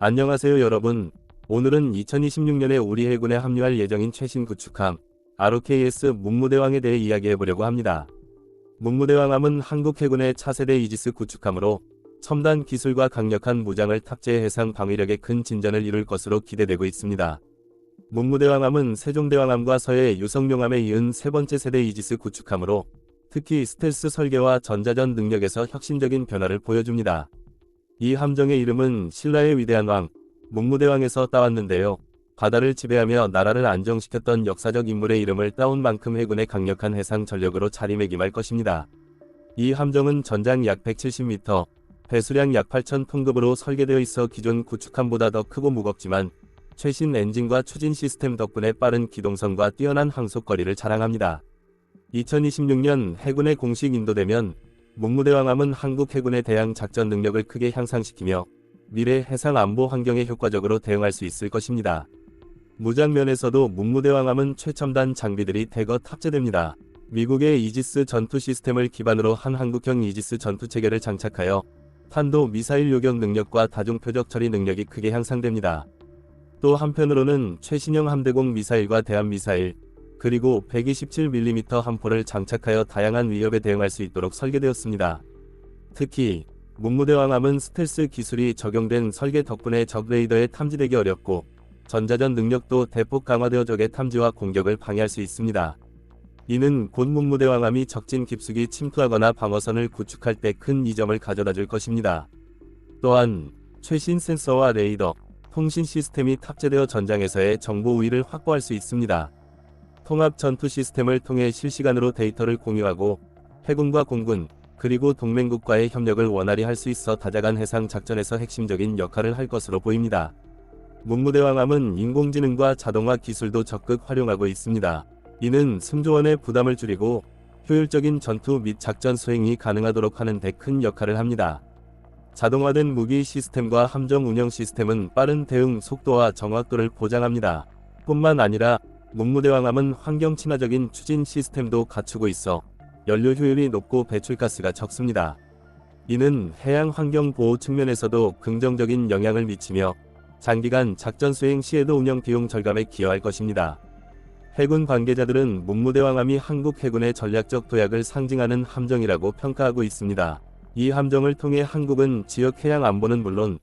안녕하세요 여러분. 오늘은 2026년에 우리 해군에 합류할 예정인 최신 구축함 ROKS 문무대왕에 대해 이야기해보려고 합니다. 문무대왕함은 한국 해군의 차세대 이지스 구축함으로 첨단 기술과 강력한 무장을 탑재해 해상 방위력에 큰 진전을 이룰 것으로 기대되고 있습니다. 문무대왕함은 세종대왕함과 서해 유성룡함에 이은 세 번째 세대 이지스 구축함으로 특히 스텔스 설계와 전자전 능력에서 혁신적인 변화를 보여줍니다. 이 함정의 이름은 신라의 위대한 왕, 문무대왕에서 따왔는데요. 바다를 지배하며 나라를 안정시켰던 역사적 인물의 이름을 따온 만큼 해군의 강력한 해상 전력으로 자리매김할 것입니다. 이 함정은 전장 약 170m, 배수량 약 8,000톤급으로 설계되어 있어 기존 구축함보다 더 크고 무겁지만 최신 엔진과 추진 시스템 덕분에 빠른 기동성과 뛰어난 항속거리를 자랑합니다. 2026년 해군에 공식 인도되면 문무대왕함은 한국 해군의 대양 작전 능력을 크게 향상시키며 미래 해상 안보 환경에 효과적으로 대응할 수 있을 것입니다. 무장 면에서도 문무대왕함은 최첨단 장비들이 대거 탑재됩니다. 미국의 이지스 전투 시스템을 기반으로 한 한국형 이지스 전투 체계를 장착하여 탄도 미사일 요격 능력과 다중 표적 처리 능력이 크게 향상됩니다. 또 한편으로는 최신형 함대공 미사일과 대함 미사일, 그리고 127mm 함포를 장착하여 다양한 위협에 대응할 수 있도록 설계되었습니다. 특히 문무대왕함은 스텔스 기술이 적용된 설계 덕분에 적 레이더에 탐지되기 어렵고 전자전 능력도 대폭 강화되어 적의 탐지와 공격을 방해할 수 있습니다. 이는 곧 문무대왕함이 적진 깊숙이 침투하거나 방어선을 구축할 때 큰 이점을 가져다 줄 것입니다. 또한 최신 센서와 레이더, 통신 시스템이 탑재되어 전장에서의 정보 우위를 확보할 수 있습니다. 통합 전투 시스템을 통해 실시간으로 데이터를 공유하고 해군과 공군, 그리고 동맹국과의 협력을 원활히 할 수 있어 다자간 해상 작전에서 핵심적인 역할을 할 것으로 보입니다. 문무대왕함은 인공지능과 자동화 기술도 적극 활용하고 있습니다. 이는 승조원의 부담을 줄이고 효율적인 전투 및 작전 수행이 가능하도록 하는 데 큰 역할을 합니다. 자동화된 무기 시스템과 함정 운영 시스템은 빠른 대응 속도와 정확도를 보장합니다. 뿐만 아니라 문무대왕함은 환경 친화적인 추진 시스템도 갖추고 있어 연료 효율이 높고 배출가스가 적습니다. 이는 해양 환경 보호 측면에서도 긍정적인 영향을 미치며 장기간 작전 수행 시에도 운영 비용 절감에 기여할 것입니다. 해군 관계자들은 문무대왕함이 한국 해군의 전략적 도약을 상징하는 함정이라고 평가하고 있습니다. 이 함정을 통해 한국은 지역 해양 안보는 물론